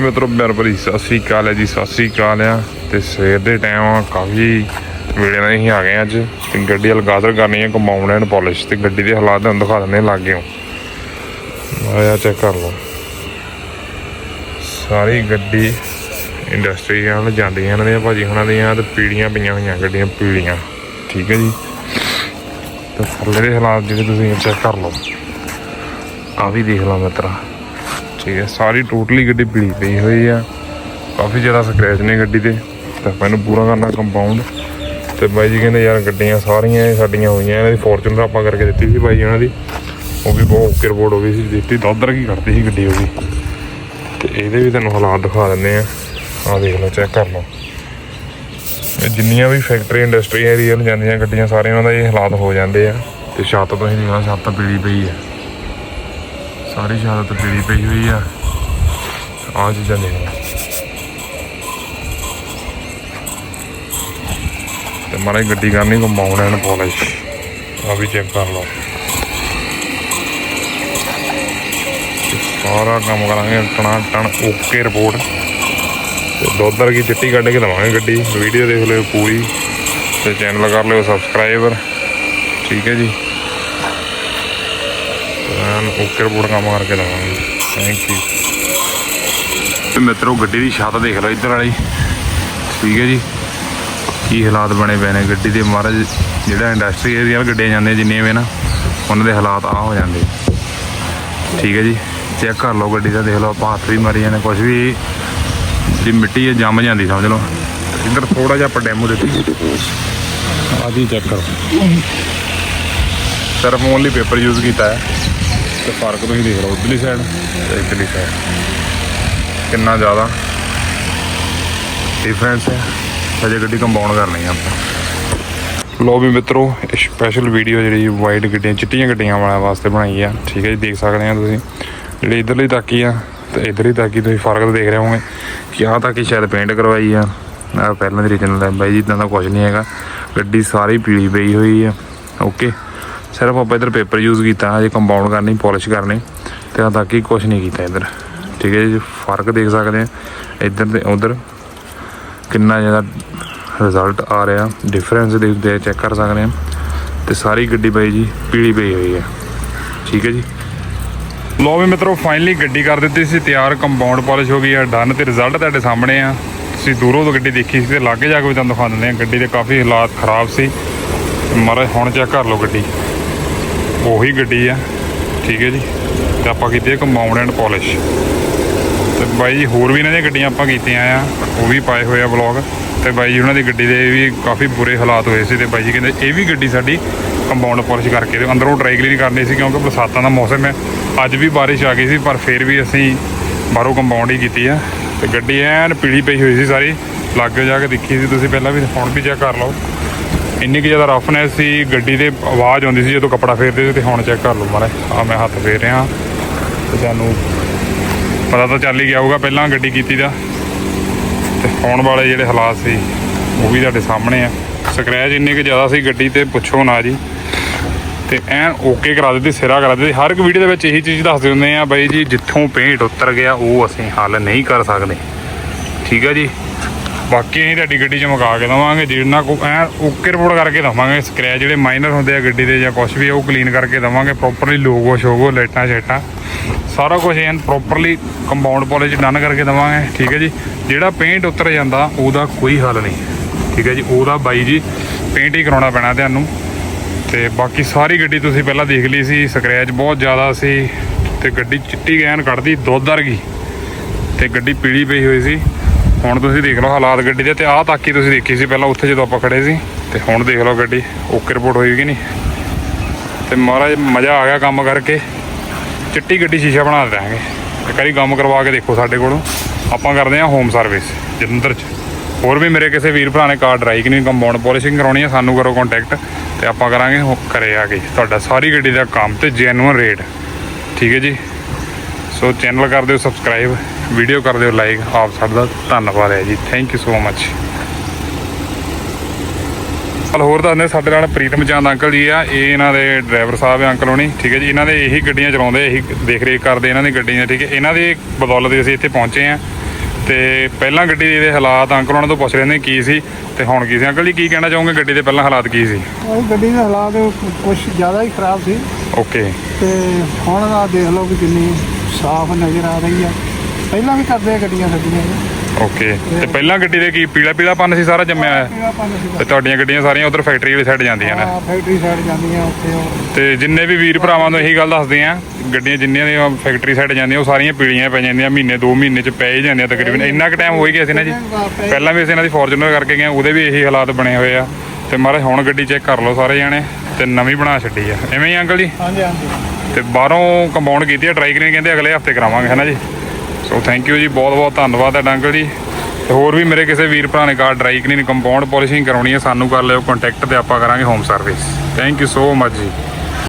ਮਿੱਤਰੋ ਪਿਆਰ ਭਰੀ ਸਤਿ ਸ੍ਰੀ ਅਕਾਲ ਹੈ ਜੀ, ਸਤਿ ਸ੍ਰੀ ਅਕਾਲ ਆ। ਤੇ ਸਵੇਰ ਦੇ ਟਾਈਮ ਕਾਫੀ ਵੇਲੇ ਨਾਲ ਅਸੀਂ ਆ ਗਏ ਅੱਜ। ਤੇ ਗੱਡੀ ਅਲਗਾਜ਼ਰ ਕਰਨੀ ਹੈ ਕੰਪਾਊਂਡ ਐਂਡ ਪਾਲਿਸ਼ ਤੇ ਗੱਡੀ ਦੇ ਹਾਲਾਤ ਤੁਹਾਨੂੰ ਦਿਖਾ ਦਿੰਦੇ ਲੱਗੇ ਹੋ ਆਇਆ ਚੈੱਕ ਕਰ ਲਓ। ਸਾਰੀ ਗੱਡੀ ਇੰਡਸਟਰੀ ਨਾਲ ਜਾਂਦੀਆਂ ਇਹਨਾਂ ਦੀਆਂ ਭਾਜੀ ਹੁਣਾਂ ਦੀਆਂ, ਤੇ ਪੀੜੀਆਂ ਪਈਆਂ ਹੋਈਆਂ, ਗੱਡੀਆਂ ਪੀੜੀਆਂ। ਠੀਕ ਹੈ ਜੀ? ਤੇ ਥੱਲੇ ਦੇ ਹਾਲਾਤ ਜਿਹੜੇ ਤੁਸੀਂ ਚੈੱਕ ਕਰ ਲਓ। ਆ ਵੀ ਦੇਖ ਲਓ ਮਿੱਤਰਾ। ਠੀਕ ਹੈ, ਸਾਰੀ ਟੋਟਲੀ ਗੱਡੀ ਪੀਲੀ ਪਈ ਹੋਈ ਆ। ਕਾਫੀ ਜ਼ਿਆਦਾ ਸਕ੍ਰੈਚ ਨੇ ਗੱਡੀ ਤੇ। ਤਾਂ ਮੈਨੂੰ ਪੂਰਾ ਕਰਨਾ ਕੰਪਾਊਂਡ ਤੇ ਬਾਈ ਜੀ ਕਹਿੰਦੇ, ਯਾਰ ਗੱਡੀਆਂ ਸਾਰੀਆਂ ਇਹ ਸਾਡੀਆਂ ਹੋਈਆਂ, ਇਹਨਾਂ ਦੀ ਫੋਰਚੂਨਰ ਆਪਾਂ ਕਰਕੇ ਦਿੱਤੀ ਸੀ ਬਾਈ ਉਹਨਾਂ ਦੀ। ਉਹ ਵੀ ਬਹੁਤ ਓਕੇ ਰਿਪੋਰਟ ਹੋ ਗਈ ਸੀ, ਦਿੱਤੀ ਦੋਦਰ ਕੀ ਕਰਦੀ ਸੀ ਗੱਡੀ ਉਹ ਵੀ। ਤੇ ਇਹਦੇ ਵੀ ਤੁਹਾਨੂੰ ਹਾਲਾਤ ਦਿਖਾ ਦਿੰਦੇ ਆ। ਆਹ ਦੇਖ ਲਓ ਚੈੱਕ ਕਰ ਲਓ। ਜਿੰਨੀਆਂ ਵੀ ਫੈਕਟਰੀ ਇੰਡਸਟਰੀ ਏਰੀਆ ਨੂੰ ਜਾਂਦੀਆਂ ਗੱਡੀਆਂ, ਸਾਰਿਆਂ ਉਹਨਾਂ ਦਾ ਇਹ ਹਾਲਾਤ ਹੋ ਜਾਂਦੇ ਆ। ਤੇ ਛੱਤ ਤੁਸੀਂ ਦੇਖੋ ਛੱਤ ਪੀਲੀ ਪਈ ਆ। ਸਾਰੀ ਛੱਤ ਪੀਲੀ ਪਈ ਹੋਈ ਆ। ਆਹ ਚੀਜ਼ਾਂ ਦੇਖ ਲਓ ਤੇ ਮਾਰੇ ਗੱਡੀ ਕਰਨੀ ਕੰਪਾਊਂਡ ਐਂਡ ਪਾਲਿਸ਼। ਆ ਵੀ ਚੈੱਕ ਕਰ ਲਓ। ਸਾਰਾ ਕੰਮ ਕਰਾਂਗੇ, ਟਣਾ ਟਣ ਓਕੇ ਰਿਪੋਰਟ ਤੇ ਦੋਦਰ ਕੀ ਚਿੱਟੀ ਕੱਢ ਕੇ ਦਵਾਂਗੇ ਗੱਡੀ। ਵੀਡੀਓ ਦੇਖ ਲਿਓ ਪੂਰੀ। ਤੇ ਚੈਨਲ ਕਰ ਲਿਓ ਸਬਸਕ੍ਰਾਈਬਰ ਠੀਕ ਹੈ ਜੀ। ਐਨ ਓਕੇ ਰਿਪੋਰਟ ਕੰਮ ਕਰਕੇ ਦਵਾਂਗੇ ਥੈਂਕ ਯੂ ਤੇ ਮਿੱਤਰੋ, ਗੱਡੀ ਦੀ ਛੱਤ ਦੇਖ ਲਓ ਇੱਧਰ ਵਾਲੀ। ਠੀਕ ਹੈ ਜੀ। ਕੀ ਹਾਲਾਤ ਬਣੇ ਪਏ ਨੇ। ਗੱਡੀ ਦੇ ਮਹਾਰਾਜ, ਜਿਹੜਾ ਇੰਡਸਟਰੀ ਏਰੀਆ ਗੱਡੀਆਂ ਜਾਂਦੀਆਂ ਜਿੰਨੀਆਂ ਵੀ ਨਾ, ਉਹਨਾਂ ਦੇ ਹਾਲਾਤ ਆ ਹੋ ਜਾਂਦੇ ਠੀਕ ਹੈ ਜੀ। ਚੈੱਕ ਕਰ ਲਓ ਗੱਡੀ ਦਾ। ਦੇਖ ਲਓ, ਆਪਾਂ ਹੱਥ ਵੀ ਮਾਰੀ ਜਾਂਦੇ ਕੁਝ ਵੀ ਜਿਹੜੀ ਮਿੱਟੀ ਜੰਮ ਜਾਂਦੀ, ਸਮਝ ਲਓ। ਇੱਧਰ ਥੋੜਾ ਜਿਹਾ ਆਪਾਂ ਡੈਮੋ ਦਿੱਤੀ। ਆਦੀ ਚੈੱਕ ਕਰੋ। ਸਿਰਫ ਓਨਲੀ ਪੇਪਰ ਯੂਜ਼ ਕੀਤਾ ਹੈ। ਤੇ ਫ਼ਰਕ ਤੁਸੀਂ ਦੇਖ ਲਓ, ਉਧਰਲੀ ਸਾਈਡ ਤੇ ਇਧਰਲੀ ਸਾਈਡ ਕਿੰਨਾ ਜ਼ਿਆਦਾ ਡਿਫਰੈਂਸ ਹੈ। ਹਜੇ ਗੱਡੀ ਕੰਪਾਊਂਡ ਕਰਨੀ ਆ ਆਪਾਂ। ਲੋ ਵੀ ਮਿੱਤਰੋ, ਇਹ ਸਪੈਸ਼ਲ ਵੀਡੀਓ ਜਿਹੜੀ ਵਾਈਟ ਗੱਡੀਆਂ, ਚਿੱਟੀਆਂ ਗੱਡੀਆਂ ਵਾਲਿਆਂ ਵਾਸਤੇ ਬਣਾਈ ਆ। ਠੀਕ ਹੈ ਜੀ, ਦੇਖ ਸਕਦੇ ਆ ਤੁਸੀਂ। ਜਿਹੜੀ ਇਧਰਲੀ ਤਾਕੀ ਆ ਤੇ ਇਧਰਲੀ ਤਾਕੀ ਤੁਸੀਂ ਫ਼ਰਕ ਦੇਖ ਰਹੇ ਹੋਗੇ ਕਿ ਆਹ ਤਾਕੀ ਸ਼ਾਇਦ ਪੇਂਟ ਕਰਵਾਈ ਆ। ਆ ਪਹਿਲਾਂ ਦੀ ਰੀਜਨਲ ਹੈ ਬਾਈ ਜੀ ਇਦਾਂ ਦਾ ਕੁਝ ਨਹੀਂ ਹੈਗਾ। ਗੱਡੀ ਸਾਰੀ ਪੀਲੀ ਪਈ ਹੋਈ ਆ। ਓਕੇ ਸਿਰਫ ਆਪਾਂ ਇਧਰ ਪੇਪਰ ਯੂਜ਼ ਕੀਤਾ, ਹਜੇ ਕੰਪਾਊਂਡ ਕਰਨੀ ਪਾਲਿਸ਼ ਕਰਨੀ, ਤੇ ਆ ਤਾਕੀ ਕੁਝ ਨਹੀਂ ਕੀਤਾ ਇਧਰ। ਠੀਕ ਹੈ ਜੀ, ਫ਼ਰਕ ਦੇਖ ਸਕਦੇ ਆ ਇੱਧਰ ਤੇ ਉਧਰ ਕਿੰਨਾ ਜ਼ਿਆਦਾ ਰਿਜ਼ਲਟ ਆ ਰਿਹਾ। ਡਿਫਰੈਂਸ ਦੇਖਦੇ ਚੈੱਕ ਕਰ ਸਕਦੇ ਆ ਤੇ ਸਾਰੀ ਗੱਡੀ ਬਾਈ ਜੀ, ਪੀਲੀ ਪਈ ਹੋਈ ਹੈ। ਠੀਕ ਹੈ ਜੀ। ਲੋ ਵੀ ਮਿੱਤਰੋ ਫਾਈਨਲੀ ਗੱਡੀ ਕਰ ਦਿੱਤੀ ਸੀ, ਤਿਆਰ ਕੰਪਾਊਂਡ ਪਾਲਿਸ਼ ਹੋ ਗਈ ਆ ਡਨ ਤੇ ਰਿਜ਼ਲਟ ਤੁਹਾਡੇ ਸਾਹਮਣੇ ਆ। ਤੁਸੀਂ ਦੂਰੋਂ ਤੋਂ ਗੱਡੀ ਦੇਖੀ ਸੀ ਤੇ ਲਾਗੇ ਜਾ ਕੇ ਵੀ ਤੁਹਾਨੂੰ ਦਿਖਾ ਦਿੰਦੇ ਆ ਗੱਡੀ ਦੇ ਕਾਫੀ ਹਾਲਾਤ ਖਰਾਬ ਸੀ। ਮਾਰਾ ਹੁਣ ਚੈੱਕ ਕਰ ਲਓ ਗੱਡੀ। ਉਹੀ ਗੱਡੀ ਆ। ਠੀਕ ਹੈ ਜੀ। ਤੇ ਆਪਾਂ ਕੀਤੀ ਹੈ ਕੰਪਾਊਂਡ ਐਂਡ ਪਾਲਿਸ਼ ਤੇ ਬਾਈ ਜੀ ਹੋਰ ਵੀ ਇਹਨਾਂ ਦੀਆਂ ਗੱਡੀਆਂ ਆਪਾਂ ਕੀਤੀਆਂ ਆ। ਉਹ ਵੀ ਪਾਏ ਹੋਏ ਆ ਵਲੌਗ ਤੇ ਬਾਈ ਜੀ ਉਹਨਾਂ ਦੀ ਗੱਡੀ ਦੇ ਵੀ ਕਾਫੀ ਬੁਰੇ ਹਾਲਾਤ ਹੋਏ ਸੀ ਤੇ ਬਾਈ ਜੀ ਕਹਿੰਦੇ ਇਹ ਵੀ ਗੱਡੀ ਸਾਡੀ ਕੰਪਾਊਂਡ ਪਾਲਿਸ਼ ਕਰਕੇ ਤੇ ਅੰਦਰੋਂ ਡਰਾਈ ਕਲੀਨ ਕਰਨੀ ਸੀ ਕਿਉਂਕਿ ਬਰਸਾਤਾਂ ਦਾ ਮੌਸਮ ਹੈ। ਅੱਜ ਵੀ ਬਾਰਿਸ਼ ਆ ਗਈ ਸੀ, ਪਰ ਫਿਰ ਵੀ ਅਸੀਂ ਬਾਹਰੋਂ ਕੰਪਾਊਂਡ ਹੀ ਕੀਤੀ ਆ। ਤੇ ਗੱਡੀ ਐਨ ਪੀਲੀ ਪਈ ਹੋਈ ਸੀ ਸਾਰੀ। ਲਾਗੇ ਜਾ ਕੇ ਦੇਖੀ ਸੀ। ਤੁਸੀਂ ਪਹਿਲਾਂ ਵੀ ਹੁਣ ਵੀ ਚੈੱਕ ਕਰ ਲਓ। ਇੰਨੀ ਕਿ ਜ਼ਿਆਦਾ ਰਫਨੈਸ ਸੀ, ਗੱਡੀ ਦੇ ਆਵਾਜ਼ ਆਉਂਦੀ ਸੀ ਜਦੋਂ ਕੱਪੜਾ ਫੇਰਦੇ ਸੀ ਤੇ ਹੁਣ ਚੈੱਕ ਕਰ ਲਓ ਮਾਰੇ ਆ ਮੈਂ ਹੱਥ ਫੇਰ ਰਿਹਾ। ਤੇ ਤੁਹਾਨੂੰ ਪਤਾ ਤਾਂ ਚੱਲ ਹੀ ਗਿਆ ਹੋਊਗਾ ਪਹਿਲਾਂ ਗੱਡੀ ਕੀਤੀ ਦਾ। ਤੇ ਆਉਣ ਵਾਲੇ ਜਿਹੜੇ ਹਾਲਾਤ ਸੀ, ਉਹ ਵੀ ਤੁਹਾਡੇ ਸਾਹਮਣੇ ਆ। ਸਕ੍ਰੈਚ ਇੰਨੇ ਕਿ ਜ਼ਿਆਦਾ ਸੀ ਗੱਡੀ ਤੇ, ਪੁੱਛੋ ਨਾ ਜੀ। ਤੇ ਐਨ ਓਕੇ ਕਰਾ ਦਿੱਤੀ, ਸਿਰਾ ਕਰਾ ਦਿੱਤੀ। ਹਰ ਇੱਕ ਵੀਡੀਓ ਦੇ ਵਿੱਚ ਇਹੀ ਚੀਜ਼ ਦੱਸਦੇ ਹੁੰਦੇ ਆ, ਬਾਈ ਜੀ, ਜਿੱਥੋਂ ਪੇਂਟ ਉਤਰ ਗਿਆ, ਉਹ ਅਸੀਂ ਹੱਲ ਨਹੀਂ ਕਰ ਸਕਦੇ। ਠੀਕ ਹੈ ਜੀ? ਬਾਕੀ ਅਸੀਂ ਤੁਹਾਡੀ ਗੱਡੀ 'ਚ ਮੁਕਾ ਕੇ ਦਵਾਂਗੇ, ਜਿੰਨਾ ਕੋ ਐਨ ਓਕੇ ਰਿਪੋਰਟ ਕਰਕੇ ਦਵਾਂਗੇ ਸਕ੍ਰੈਚ ਜਿਹੜੇ ਮਾਈਨਰ ਹੁੰਦੇ ਆ ਗੱਡੀ ਦੇ ਜਾਂ ਕੁਝ ਵੀ ਉਹ ਕਲੀਨ ਕਰਕੇ ਦਵਾਂਗੇ ਪ੍ਰੋਪਰਲੀ ਲੋਗੋ ਸ਼ੋਗੋ ਲਾਈਟਾਂ ਸ਼ੇਟਾਂ। ਸਾਰਾ ਕੁਝ ਐਨ ਪ੍ਰੋਪਰਲੀ ਕੰਪਾਊਂਡ ਪਾਲਿਸ਼ ਡਨ ਕਰਕੇ ਦਵਾਂਗੇ, ਠੀਕ ਹੈ ਜੀ? ਜਿਹੜਾ ਪੇਂਟ ਉਤਰ ਜਾਂਦਾ, ਉਹਦਾ ਕੋਈ ਹੱਲ ਨਹੀਂ। ਠੀਕ ਹੈ ਜੀ? ਉਹਦਾ ਬਾਈ ਜੀ ਪੇਂਟ ਹੀ ਕਰਾਉਣਾ ਪੈਣਾ ਤੁਹਾਨੂੰ। ਤੇ ਬਾਕੀ ਸਾਰੀ ਗੱਡੀ ਤੁਸੀਂ ਪਹਿਲਾਂ ਦੇਖ ਲਈ ਸੀ ਸਕ੍ਰੈਚ ਬਹੁਤ ਜ਼ਿਆਦਾ ਸੀ, ਤੇ ਗੱਡੀ ਚਿੱਟੀ ਗੈਨ ਕੱਢਦੀ, ਦੁੱਧ ਵਰਗੀ। ਤੇ ਗੱਡੀ ਪੀਲੀ ਪਈ ਹੋਈ ਸੀ। ਹੁਣ ਤੁਸੀਂ ਦੇਖ ਲਓ ਹਾਲਾਤ ਗੱਡੀ ਦੇ ਤੇ ਆਹ ਤਾਕੀ ਤੁਸੀਂ ਦੇਖੀ ਸੀ ਪਹਿਲਾਂ ਉੱਥੇ ਜਦੋਂ ਆਪਾਂ ਖੜੇ ਸੀ। ਤੇ ਹੁਣ ਦੇਖ ਲਓ ਗੱਡੀ, ਓਕੇ ਰਿਪੋਰਟ ਹੋਈ ਕਿ ਨਹੀਂ? ਤੇ ਮਹਾਰਾਜ, ਮਜ਼ਾ ਆ ਗਿਆ ਕੰਮ ਕਰਕੇ। ਚਿੱਟੀ ਗੱਡੀ ਸ਼ੀਸ਼ਾ ਬਣਾ ਦਿਆਂਗੇ। ਇੱਕ ਵਾਰੀ ਕੰਮ ਕਰਵਾ ਕੇ ਦੇਖੋ ਸਾਡੇ ਕੋਲੋਂ। ਆਪਾਂ ਕਰਦੇ ਹਾਂ ਹੋਮ ਸਰਵਿਸ ਜਲੰਧਰ ਚ। ਹੋਰ ਵੀ ਮੇਰੇ ਕਿਸੇ ਵੀਰ ਭਰਾ ਨੇ ਕਾਰ ਡਰਾਈ ਕਿ ਨਹੀਂ ਕੰਪਾਊਂਡ ਪੋਲਿਸ਼ਿੰਗ ਕਰਾਉਣੀ ਹੈ ਸਾਨੂੰ ਕਰੋ ਕੰਟੈਕਟ ਤੇ ਆਪਾਂ ਕਰਾਂਗੇ ਹੋ- ਘਰੇ ਆ ਕੇ। ਤੁਹਾਡਾ ਸਾਰੀ ਗੱਡੀ ਦਾ ਕੰਮ ਤੇ ਜੈਨੂਅਨ ਰੇਟ ਠੀਕ ਹੈ ਜੀ? ਸੋ ਚੈਨਲ ਕਰ ਦਿਓ ਸਬਸਕ੍ਰਾਈਬ ਵੀਡੀਓ ਕਰ ਦਿਓ ਲਾਈਕ ਆਪ ਦਾ ਧੰਨਵਾਦ ਹੈ ਜੀ। ਥੈਂਕ ਯੂ ਸੋ ਮੱਚ ਚਲ ਹੋਰ ਦੱਸਦੇ ਸਾਡੇ ਨਾਲ ਪ੍ਰੀਤਮ ਚੰਦ ਅੰਕਲ ਜੀ ਆ ਇਹ ਇਹਨਾਂ ਦੇ ਡਰਾਈਵਰ ਸਾਹਿਬ ਆ ਅੰਕਲ ਹੋਣੀ ਠੀਕ ਹੈ ਜੀ। ਇਹਨਾਂ ਦੇ ਇਹੀ ਗੱਡੀਆਂ ਚਲਾਉਂਦੇ ਇਹੀ ਦੇਖ ਰੇਖ ਕਰਦੇ ਇਹਨਾਂ ਦੀ ਗੱਡੀਆਂ ਠੀਕ ਹੈ। ਇਹਨਾਂ ਦੀ ਬਦੌਲਤ ਅਸੀਂ ਇੱਥੇ ਪਹੁੰਚੇ ਆ ਤੇ ਪਹਿਲਾਂ ਗੱਡੀ ਦੇ ਹਾਲਾਤ ਅੰਕਲ ਉਹਨਾਂ ਤੋਂ ਪੁੱਛ ਰਹੇ ਨੇ ਕੀ ਸੀ ਤੇ ਹੁਣ ਕੀ ਸੀ? ਅੰਕਲ ਜੀ ਕੀ ਕਹਿਣਾ ਚਾਹੋਗੇ? ਗੱਡੀ ਦੇ ਪਹਿਲਾਂ ਹਾਲਾਤ ਕੀ ਸੀ? ਉਹ ਗੱਡੀ ਦੇ ਹਾਲਾਤ ਕੁਝ ਜ਼ਿਆਦਾ ਹੀ ਖਰਾਬ ਸੀ। ਓਕੇ ਤੇ ਹੁਣ ਆ ਦੇਖ ਲਓ ਕਿ ਕਿੰਨੀ ਸਾਫ਼ ਨਜ਼ਰ ਆ ਰਹੀ ਆ। ਪਹਿਲਾਂ ਵੀ ਕਰਦੇ ਆ ਗੱਡੀਆਂ ਸਾਡੀਆਂ ਓਕੇ ਤੇ ਪਹਿਲਾਂ ਗੱਡੀ ਦੇ ਕੀ ਪੀਲਾ ਪੀਲਾ ਪੰਨ ਸੀ ਸਾਰਾ ਜੰਮਿਆ ਹੋਇਆ? ਪੀਲਾ ਪੰਨ ਤੇ ਤੁਹਾਡੀਆਂ ਗੱਡੀਆਂ ਸਾਰੀਆਂ ਉਧਰ ਫੈਕਟਰੀ ਵਾਲੀ ਸਾਈਡ ਜਾਂਦੀਆਂ ਨੇ? ਹਾਂ ਫੈਕਟਰੀ ਸਾਈਡ ਜਾਂਦੀਆਂ ਉੱਥੇ ਉਹ ਤੇ ਜਿੰਨੇ ਵੀ ਵੀਰ ਭਰਾਵਾਂ ਨੂੰ ਇਹੀ ਗੱਲ ਦੱਸਦੇ ਆ ਗੱਡੀਆਂ ਜਿੰਨੀਆਂ ਦੀਆਂ ਫੈਕਟਰੀ ਸਾਈਡ ਜਾਂਦੀਆਂ ਉਹ ਸਾਰੀਆਂ ਪੀਲੀਆਂ ਪੈ ਜਾਂਦੀਆਂ ਮਹੀਨੇ 2 ਮਹੀਨੇ ਚ ਪੈ ਹੀ ਜਾਂਦੀਆਂ ਤਕਰੀਬਨ। ਇੰਨਾ ਕੁ ਟਾਈਮ ਹੋ ਹੀ ਗਿਆ ਸੀ ਨਾ ਜੀ? ਪਹਿਲਾਂ ਵੀ ਅਸੀਂ ਇਹਨਾਂ ਦੀ ਫੋਰਚੂਨਰ ਕਰਕੇ ਗਏ ਉਹਦੇ ਵੀ ਇਹੀ ਹਾਲਾਤ ਬਣੇ ਹੋਏ ਆ। ਤੇ ਮਾਰੇ ਹੁਣ ਗੱਡੀ ਚੈੱਕ ਕਰ ਲਓ ਸਾਰੇ ਜਾਣੇ ਤੇ ਨਵੀਂ ਬਣਾ ਛੱਡੀ ਆ। ਐਵੇਂ ਹੀ ਅੰਕਲ ਜੀ? ਹਾਂਜੀ ਹਾਂਜੀ। ਤੇ ਬਾਹਰੋਂ ਕੰਪਾਊਂਡ ਕੀਤੀ ਆ ਟਰਾਈ ਕਲੀਨ ਕਹਿੰਦੇ ਅਗਲੇ ਹਫ਼ਤੇ ਕਰਾਵਾਂਗੇ ਹੈ ਨਾ ਜੀ? ਸੋ ਥੈਂਕ ਯੂ ਜੀ, ਬਹੁਤ ਬਹੁਤ ਧੰਨਵਾਦ ਹੈ ਅੰਕਲ ਜੀ। ਤੇ ਹੋਰ ਵੀ ਮੇਰੇ ਕਿਸੇ ਵੀਰ ਭਰਾ ਨੇ car dry clean compound polishing ਕਰਾਉਣੀ ਹੈ, ਸਾਨੂੰ ਕਰ ਲਿਓ ਕੰਟੈਕਟ ਤੇ ਆਪਾਂ ਕਰਾਂਗੇ home service thank you so much ji.